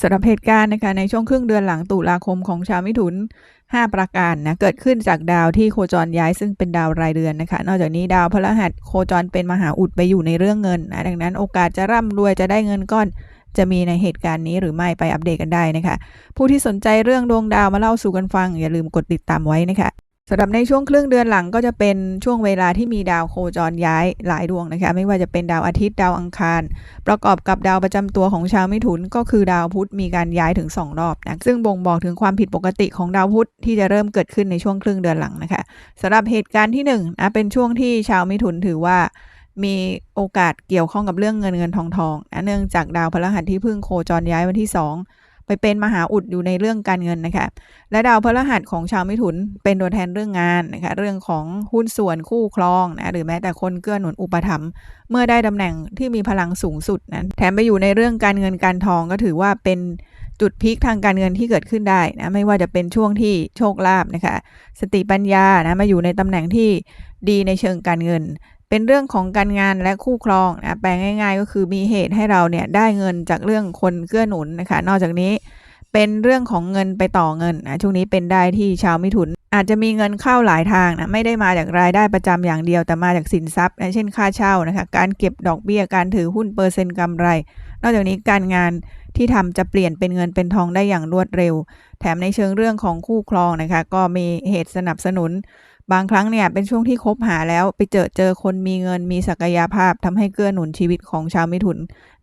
สำหรับเหตุการณ์นะคะในช่วงครึ่งเดือนหลังตุลาคมของชาวมิถุน 5 ประการนะเกิดขึ้นจากดาวที่โคจรย้ายซึ่งเป็นดาวรายเดือนนะคะ นอกจากนี้ดาวพฤหัสโคจรเป็นมหาอุดไปอยู่ในเรื่องเงินนะดังนั้นโอกาสจะร่ำรวยจะได้เงินก้อนจะมีในเหตุการณ์นี้หรือไม่ไปอัปเดตกันได้นะคะ ผู้ที่สนใจเรื่องดวงดาวมาเล่าสู่กันฟัง อย่าลืมกดติดตามไว้นะคะ สำหรับในช่วงครึ่งเดือนหลังก็จะเป็นช่วงเวลาที่มีดาวโคจรย้ายหลายดวงนะคะ ไม่ว่าจะเป็นดาวอาทิตย์ดาวอังคาร ประกอบกับดาวประจำตัวของชาวมิถุนก็คือดาวพุธมีการย้ายถึง 2 รอบนะซึ่งบ่งบอกถึงความผิดปกติของดาวพุธที่จะเริ่มเกิดขึ้นในช่วงครึ่งเดือนหลังนะคะสำหรับเหตุการณ์ที่1นงนะเป็นช่วงที่ชาวมิถุนถือว่ามีโอกาสเกี่ยวข้องกับเรื่องเงินเงินทองทองนะเนื่องจากดาวพฤหัสที่เพิ่งโคจรย้ายวันที่ 2 เป็นมหาอุดอยู่ในเรื่องการเงินนะคะและดาวพฤหัสของชาวมิถุนเป็นตัวแทนเรื่องงานนะคะเรื่องของหุ้นส่วนคู่ครองนะหรือแม้แต่คนเกื้อหนุนอุปถัมภ์เมื่อได้ตำแหน่งที่มีพลังสูงสุดนะแถมไปอยู่ในเรื่องการเงินการทองก็ถือว่าเป็นจุดพีคทางการเงินที่เกิดขึ้นได้นะไม่ว่าจะเป็นช่วงที่โชคลาภนะคะสติปัญญานะมาอยู่ในตำแหน่งที่ดีในเชิงการเงิน เป็นเรื่องของการงานและคู่ครองนะแปลง่ายๆ ก็คือมีเหตุให้เราเนี่ยได้เงินจากเรื่องคนเกื้อหนุนนะคะ นอกจากนี้เป็นเรื่องของเงินไปต่อเงินนะช่วงนี้เป็นได้ที่ชาวมิถุน อาจจะมีเงินเข้าหลายทางนะไม่ได้มาจากรายได้ประจำอย่างเดียวแต่มาจากสินทรัพย์นะเช่นค่าเช่านะคะการเก็บดอกเบี้ยการถือหุ้นเปอร์เซ็นต์กำไร นอกจากนี้การงานที่ทำจะเปลี่ยนเป็นเงินเป็นทองได้อย่างรวดเร็ว แถมในเชิงเรื่องของคู่ครองนะคะก็มีเหตุสนับสนุน บางครั้งเนี่ยเป็นช่วงที่คบหาแล้วไปเจอเจอคนมีเงินมีศักยภาพทำให้เกื้อหนุนชีวิตของชาวมิถุน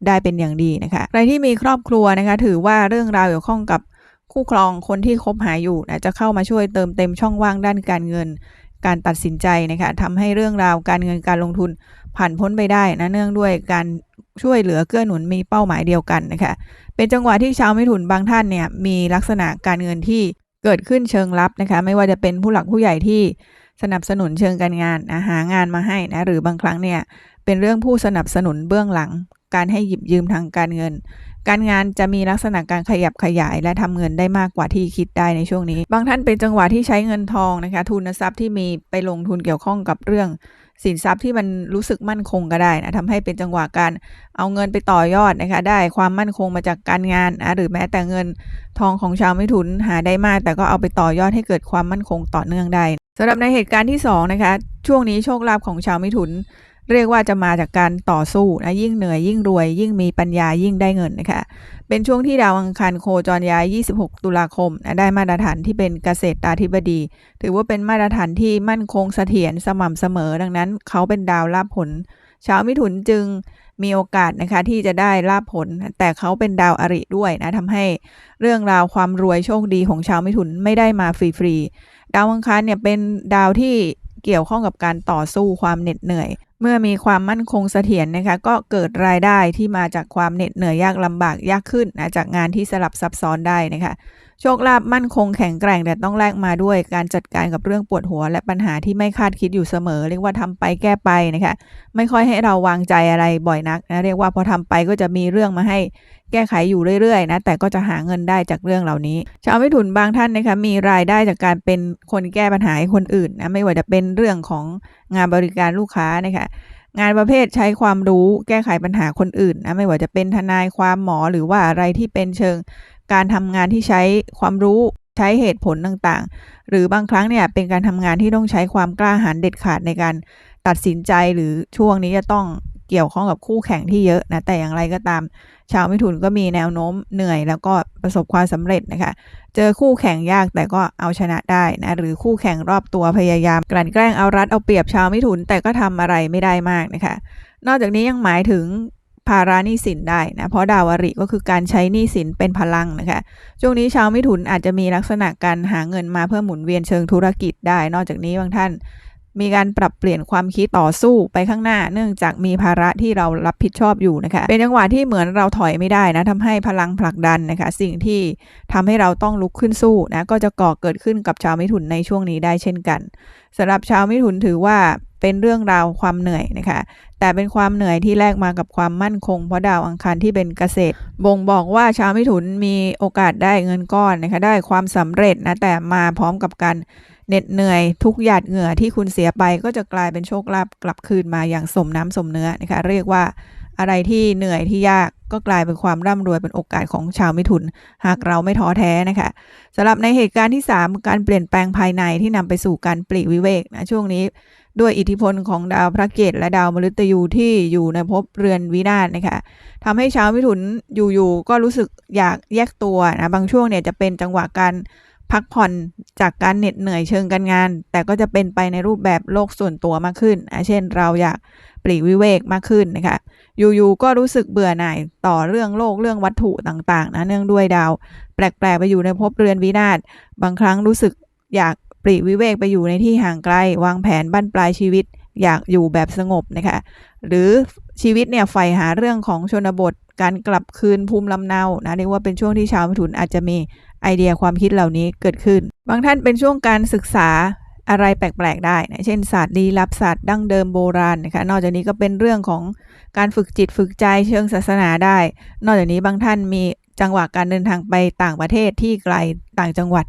ได้เป็นอย่างดีนะคะใครที่มีครอบครัวนะคะ ถือว่าเรื่องราวเกี่ยวข้องกับคู่ครองคนที่คบหาอยู่นะจะเข้ามาช่วยเติมเต็มช่องว่างด้านการเงิน การตัดสินใจนะคะทำให้เรื่องราวการเงินการลงทุนผ่านพ้นไปได้นะเนื่องด้วยการช่วยเหลือเกื้อหนุนมีเป้าหมายเดียวกันนะคะ เป็นจังหวะที่ชาวมิถุนบางท่านเนี่ยมีลักษณะการเงินที่เกิดขึ้นเชิงลับนะคะ ไม่ว่าจะเป็นผู้หลักผู้ใหญ่ที่ สนับสนุนเชิงการงานนะหางานมาให้นะหรือบางครั้งเนี่ยเป็นเรื่องผู้สนับสนุนเบื้องหลัง การให้หยิบยืมทางการเงิน การงานจะมีลักษณะการขยับขยาย และทำเงินได้มากกว่าที่คิดได้ในช่วงนี้ บางท่านเป็นจังหวะที่ใช้เงินทองนะคะทุนทรัพย์ที่มีไปลงทุนเกี่ยวข้องกับเรื่องสินทรัพย์ที่มันรู้สึกมั่นคงก็ได้นะทำให้เป็นจังหวะการเอาเงินไปต่อยอดนะคะ ได้ความมั่นคงมาจากการงานนะหรือแม้แต่เงินทองของชาวไม่ทุนหาได้มาก แต่ก็เอาไปต่อยอดให้เกิดความมั่นคงต่อเนื่องได้ สำหรับในเหตุการณ์ที่2นะคะช่วงนี้โชคลาภของชาวมิถุน เรียกว่าจะมาจากการต่อสู้นะยิ่งเหนื่อยยิ่งรวย ยิ่งมีปัญญายิ่งได้เงินนะคะเป็นช่วงที่ดาวอังคารโคจรย้าย 26 ตุลาคมนะได้มาตรฐานที่เป็นเกษตราธิบดี ถือว่าเป็นมาตรฐานที่มั่นคงเสถียรสม่ำเสมอ ดังนั้น เขาเป็นดาวลาภผล ชาวมิถุนจึงมีโอกาสนะคะที่จะได้ลาบผล แต่เขาเป็นดาวอริด้วยนะทำให้เรื่องราวความรวยโชคดีของชาวมิถุนไม่ได้มาฟรีๆดาวอังคารเนี่ยเป็นดาวที่เกี่ยวข้องกับการต่อสู้ความเหน็ดเหนื่อย เมื่อมีความมั่นคงเสถียรนะคะ ก็เกิดรายได้ที่มาจากความเหน็ดเหนื่อยยากลำบากยากขึ้นนะจากงานที่สลับซับซ้อนได้นะคะ โชคลาภมั่นคงแข็งแกร่งแต่ต้องแลกมาด้วยการจัดการกับเรื่องปวดหัว และปัญหาที่ไม่คาดคิดอยู่เสมอ เรียกว่าทำไปแก้ไปนะคะ ไม่ค่อยให้เราวางใจอะไรบ่อยนักนะเรียกว่าพอทำไปก็จะมีเรื่องมาให้แก้ไขอยู่เรื่อยๆนะแต่ก็จะหาเงินได้จากเรื่องเหล่านี้ ชาวไม่ถุนบางท่านนะคะมีรายได้จากการเป็นคนแก้ปัญหาให้คนอื่นนะไม่ว่าจะเป็นเรื่องของงานบริการลูกค้านะคะงานประเภทใช้ความรู้แก้ไขปัญหาคนอื่นนะไม่ว่าจะเป็นทนายความหมอหรือว่าอะไรที่เป็นเชิง การทำงานที่ใช้ความรู้ใช้เหตุผลต่างๆ หรือบางครั้งเนี่ยเป็นการทำงานที่ต้องใช้ความกล้าหาญเด็ดขาดในการตัดสินใจหรือช่วงนี้จะต้อง เกี่ยวข้องกับคู่แข่งที่เยอะนะแต่อย่างไรก็ตาม ชาวมิถุนก็มีแนวโน้มเหนื่อย แล้วก็ประสบความสำเร็จนะคะ เจอคู่แข่งยากแต่ก็เอาชนะได้นะหรือคู่แข่งรอบตัวพยายาม กลั่นแกล้งเอารัดเอาเปรียบชาวมิถุนแต่ก็ทำอะไรไม่ได้มากนะคะ นอกจากนี้ยังหมายถึงภาระหนี้สินได้นะเพราะดาวริก็คือการใช้หนี้สินเป็นพลังนะคะช่วงนี้ชาวมิถุนอาจจะมีลักษณะการหาเงินมาเพื่อหมุนเวียนเชิงธุรกิจได้ นอกจากนี้บางท่าน มีการปรับเปลี่ยนความคิดต่อสู้ไปข้างหน้า เนื่องจากมีภาระที่เรารับผิดชอบอยู่นะคะ เป็นจังหวะที่เหมือนเราถอยไม่ได้นะทำให้พลังผลักดันนะคะ สิ่งที่ทำให้เราต้องลุกขึ้นสู้นะก็จะก่อเกิดขึ้นกับชาวมิถุนในช่วงนี้ได้เช่นกันสำหรับชาวมิถุนถือว่าเป็นเรื่องราวความเหนื่อยนะคะ แต่เป็นความเหนื่อยที่แลกมากับความมั่นคง เพราะดาวอังคารที่เป็นเกษตร บ่งบอกว่าชาวมิถุนมีโอกาสได้เงินก้อนนะคะ ได้ความสำเร็จนะ แต่มาพร้อมกับการ เหน็ดเหนื่อยทุกหยาดเหงื่อที่คุณเสียไปก็จะกลายเป็นโชคลาภกลับคืนมาอย่างสมน้ำสมเนื้อนะคะเรียกว่าอะไรที่เหนื่อยที่ยากก็กลายเป็นความร่ำรวยเป็นโอกาสของชาวมิถุน หากเราไม่ท้อแท้นะคะสำหรับในเหตุการณ์ที่ 3 การเปลี่ยนแปลงภายในที่นำไปสู่การปลีกวิเวกนะช่วงนี้ ด้วยอิทธิพลของดาวพระเกตและดาวมฤตยูที่อยู่ในภพเรือนวินาศนะคะทำให้ชาวมิถุนอยู่ๆก็รู้สึกอยากแยกตัวนะบางช่วงเนี่ยจะเป็นจังหวะการ พักผ่อนจากการเหน็ดเหนื่อยเชิงการงาน แต่ก็จะเป็นไปในรูปแบบโลกส่วนตัวมากขึ้นเช่น เราอยากปลีกวิเวกมากขึ้นนะคะอยู่ๆก็รู้สึกเบื่อหน่ายต่อเรื่องโลกเรื่องวัตถุต่างๆนะเนื่องด้วยดาว แปลกๆไปอยู่ในภพเรือนวินาศบางครั้งรู้สึกอยากปลีกวิเวกไปอยู่ในที่ห่างไกล วางแผนบั้นปลายชีวิต อยากอยู่แบบสงบนะคะหรือชีวิตเนี่ยใฝ่หาเรื่องของชนบทการกลับคืนภูมิลำเนานะเรียกว่าเป็นช่วงที่ชาวมิถุนอาจจะมี ไอเดียความคิดเหล่านี้เกิดขึ้น บางท่านเป็นช่วงการศึกษาอะไรแปลก ๆ ได้นะเช่นศาสตร์ลี้ลับศาสตร์ดั้งเดิมโบราณนะคะนอกจากนี้ก็เป็นเรื่องของการฝึกจิตฝึกใจเชิงศาสนาได้ นอกจากนี้บางท่านมีจังหวะการเดินทางไปต่างประเทศที่ไกลต่างจังหวัด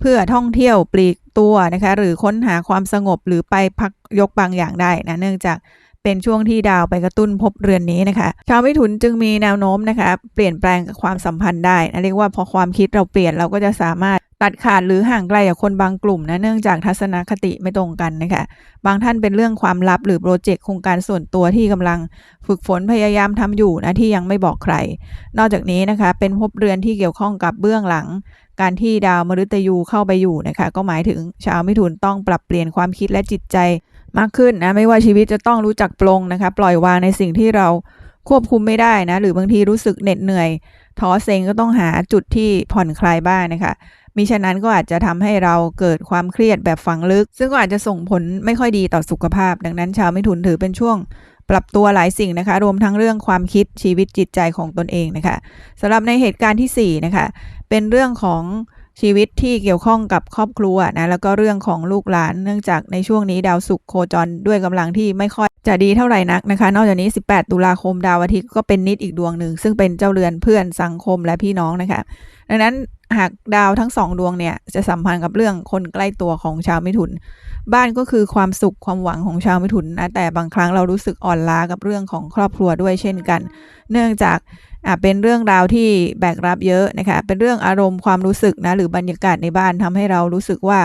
เพื่อท่องเที่ยวปลีกตัวนะคะหรือค้นหาความสงบหรือไปพักยกบางอย่างได้นะเนื่องจาก เป็นช่วงที่ดาวไปกระตุ้นภพเรือนนี้นะคะชาวมิถุนจึงมีแนวโน้มนะคะ เปลี่ยนแปลงความสัมพันธ์ได้นะเรียกว่าพอความคิดเราเปลี่ยนเราก็จะสามารถตัดขาดหรือห่างไกลจากคนบางกลุ่มนะเนื่องจากทัศนคติไม่ตรงกันนะคะ บางท่านเป็นเรื่องความลับหรือโปรเจกต์โครงการส่วนตัวที่กำลังฝึกฝนพยายามทำอยู่นะที่ยังไม่บอกใคร นอกจากนี้นะคะ เป็นภพเรือนที่เกี่ยวข้องกับเบื้องหลัง การที่ดาวมฤตยูเข้าไปอยู่นะคะ ก็หมายถึงชาวมิถุนต้องปรับเปลี่ยนความคิดและจิตใจ มากขึ้นนะไม่ว่าชีวิตจะต้องรู้จักปลงนะคะ ปล่อยวางในสิ่งที่เราควบคุมไม่ได้นะ หรือบางทีรู้สึกเหน็ดเหนื่อยท้อเซ็งก็ต้องหาจุดที่ผ่อนคลายบ้างนะคะมิฉะนั้นก็อาจจะทำให้เราเกิดความเครียดแบบฝังลึก ซึ่งก็อาจจะส่งผลไม่ค่อยดีต่อสุขภาพ ดังนั้นชาวมิถุนถือเป็นช่วงปรับตัวหลายสิ่งนะคะ รวมทั้งเรื่องความคิดชีวิตจิตใจของตนเองนะคะสำหรับในเหตุการณ์ที่4นะคะเป็นเรื่องของ ชีวิตที่เกี่ยวข้องกับครอบครัวนะแล้วก็เรื่องของลูกหลานเนื่องจากในช่วงนี้ดาวศุกร์โคจรด้วยกำลังที่ไม่ค่อยจะดีเท่าไหร่นักนะคะ นอกจากนี้ 18 ตุลาคมดาวอาทิตย์ก็เป็นนิดอีกดวงหนึ่ง ซึ่งเป็นเจ้าเรือนเพื่อนสังคมและพี่น้องนะคะ ดังนั้น หากดาวทั้งสองดวงเนี่ยจะสัมพันธ์กับเรื่องคนใกล้ตัวของชาวมิถุน บ้านก็คือความสุขความหวังของชาวมิถุนนะแต่บางครั้งเรารู้สึกอ่อนล้ากับเรื่องของครอบครัวด้วยเช่นกัน เนื่องจากอะเป็นเรื่องราวที่แบกรับเยอะนะคะเป็นเรื่องอารมณ์ความรู้สึกนะหรือบรรยากาศในบ้านทำให้เรารู้สึกว่า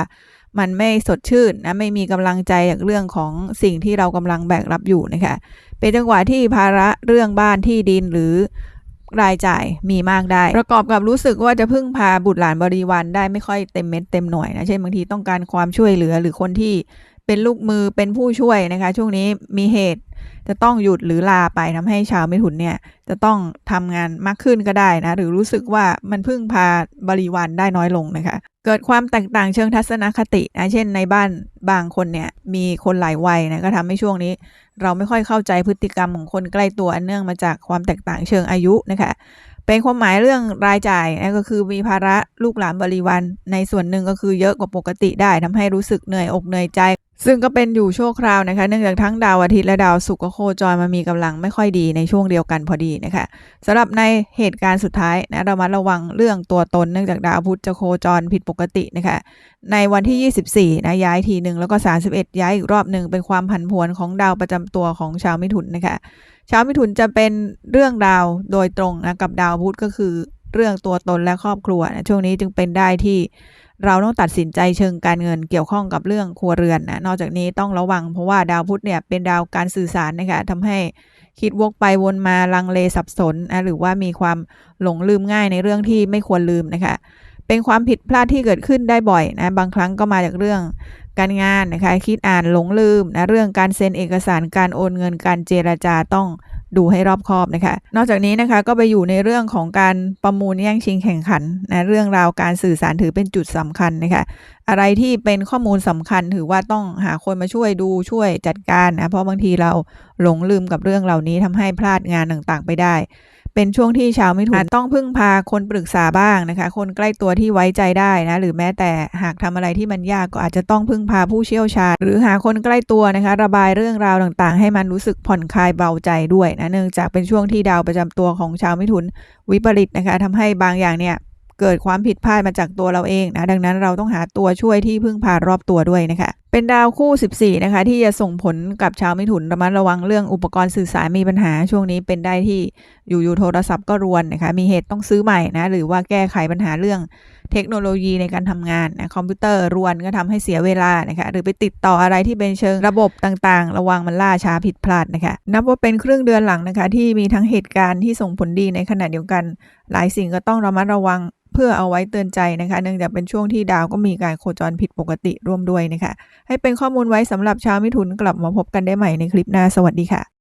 มันไม่สดชื่นนะไม่มีกำลังใจจากเรื่องของสิ่งที่เรากำลังแบกรับอยู่นะคะเป็นจังหวะที่ภาระเรื่องบ้านที่ดินหรือ รายจ่ายมีมากได้ ประกอบกับรู้สึกว่าจะพึ่งพาบุตรหลานบริวารได้ไม่ค่อยเต็มเม็ดเต็มหน่วยนะเช่นบางทีต้องการความช่วยเหลือหรือคนที่ เป็นลูกมือเป็นผู้ช่วยนะคะ ช่วงนี้มีเหตุจะต้องหยุดหรือลาไปทำให้ชาวมิถุนเนี่ย จะต้องทำงานมากขึ้นก็ได้นะ หรือรู้สึกว่ามันพึ่งพาบริวารได้น้อยลงนะคะ เกิดความแตกต่างเชิงทัศนคตินะเช่นในบ้านบางคนเนี่ย มีคนหลายวัยนะก็ทำให้ช่วงนี้ เราไม่ค่อยเข้าใจพฤติกรรมของคนใกล้ตัวอันเนื่องมาจากความแตกต่างเชิงอายุนะคะเป็นความหมายเรื่องรายจ่ายนะก็คือมีภาระลูกหลานบริวารในส่วนหนึ่งก็คือเยอะกว่าปกติได้ทำให้รู้สึกเหนื่อยอกเหนื่อยใจ ซึ่งก็เป็นอยู่ชั่วคราวนะคะ เนื่องจากทั้งดาวอาทิตย์และดาวศุกร์ก็โคจรมามีกำลังไม่ค่อยดีในช่วงเดียวกันพอดีนะคะสำหรับในเหตุการณ์สุดท้ายนะเรามาระวังเรื่องตัวตน เนื่องจากดาวพุธจะโคจรผิดปกตินะคะ ในวันที่ 24นะย้ายทีหนึ่งแล้วก็ 31 ย้ายอีกรอบหนึ่งเป็นความผันผวนของดาวประจำตัวของชาวมิถุนนะคะ ชาวมิถุนจะเป็นเรื่องดาวโดยตรงนะกับดาวพุธก็คือเรื่องตัวตนและครอบครัวนะช่วงนี้จึงเป็นได้ที่ เราต้องตัดสินใจเชิงการเงินเกี่ยวข้องกับเรื่องครัวเรือนนะนอกจากนี้ต้องระวังเพราะว่าดาวพุธเนี่ยเป็นดาวการสื่อสารนะคะทำให้คิดวกไปวนมาลังเลสับสนนะหรือว่ามีความหลงลืมง่ายในเรื่องที่ไม่ควรลืมนะคะเป็นความผิดพลาดที่เกิดขึ้นได้บ่อยนะบางครั้งก็มาจากเรื่องการงานนะคะคิดอ่านหลงลืมนะเรื่องการเซ็นเอกสารการโอนเงินการเจราจาต้อง ดูให้รอบคอบนะคะ นอกจากนี้นะคะก็ไปอยู่ในเรื่องของการประมูลแย่งชิงแข่งขันนะเรื่องราวการสื่อสารถือเป็นจุดสำคัญนะคะอะไรที่เป็นข้อมูลสำคัญถือว่าต้องหาคนมาช่วยดูช่วยจัดการนะเพราะบางทีเราหลงลืมกับเรื่องเหล่านี้ทำให้พลาดงานต่างๆไปได้ เป็นช่วงที่ชาวมิถุนต้องพึ่งพาคนปรึกษาบ้างนะคะ คนใกล้ตัวที่ไว้ใจได้นะ หรือแม้แต่หากทำอะไรที่มันยากก็อาจจะต้องพึ่งพาผู้เชี่ยวชาญ หรือหาคนใกล้ตัวนะคะ ระบายเรื่องราวต่างๆ ให้มันรู้สึกผ่อนคลายเบาใจด้วยนะเนื่องจากเป็นช่วงที่ดาวประจำตัวของชาวมิถุนวิปริตนะคะทำให้บางอย่างเนี่ยเกิดความผิดพลาดมาจากตัวเราเองนะดังนั้นเราต้องหาตัวช่วยที่พึ่งพารอบตัวด้วยนะคะเป็นดาวคู่ 14 นะคะ ที่จะส่งผลกับชาวมิถุนระมัดระวังเรื่องอุปกรณ์สื่อสารมีปัญหาช่วงนี้เป็นได้ที่อยู่ๆโทรศัพท์ก็รวนนะคะ มีเหตุต้องซื้อใหม่นะ หรือว่าแก้ไขปัญหาเรื่องเทคโนโลยีในการทำงานนะคอมพิวเตอร์รวนก็ทำให้เสียเวลานะคะ หรือไปติดต่ออะไรที่เป็นเชิงระบบต่างๆ ระวังมันล่าช้าผิดพลาดนะคะ นับว่าเป็นครึ่งเดือนหลังนะคะ ที่มีทั้งเหตุการณ์ที่ส่งผลดีในขณะเดียวกัน หลายสิ่งก็ต้องระมัดระวังเพื่อเอาไว้เตือนใจนะคะ เนื่องจากเป็นช่วงที่ดาวก็มีการโคจรผิดปกติร่วมด้วยนะคะ ให้เป็นข้อมูลไว้สำหรับชาวมิถุนกลับมาพบกันได้ใหม่ในคลิปหน้าสวัสดีค่ะ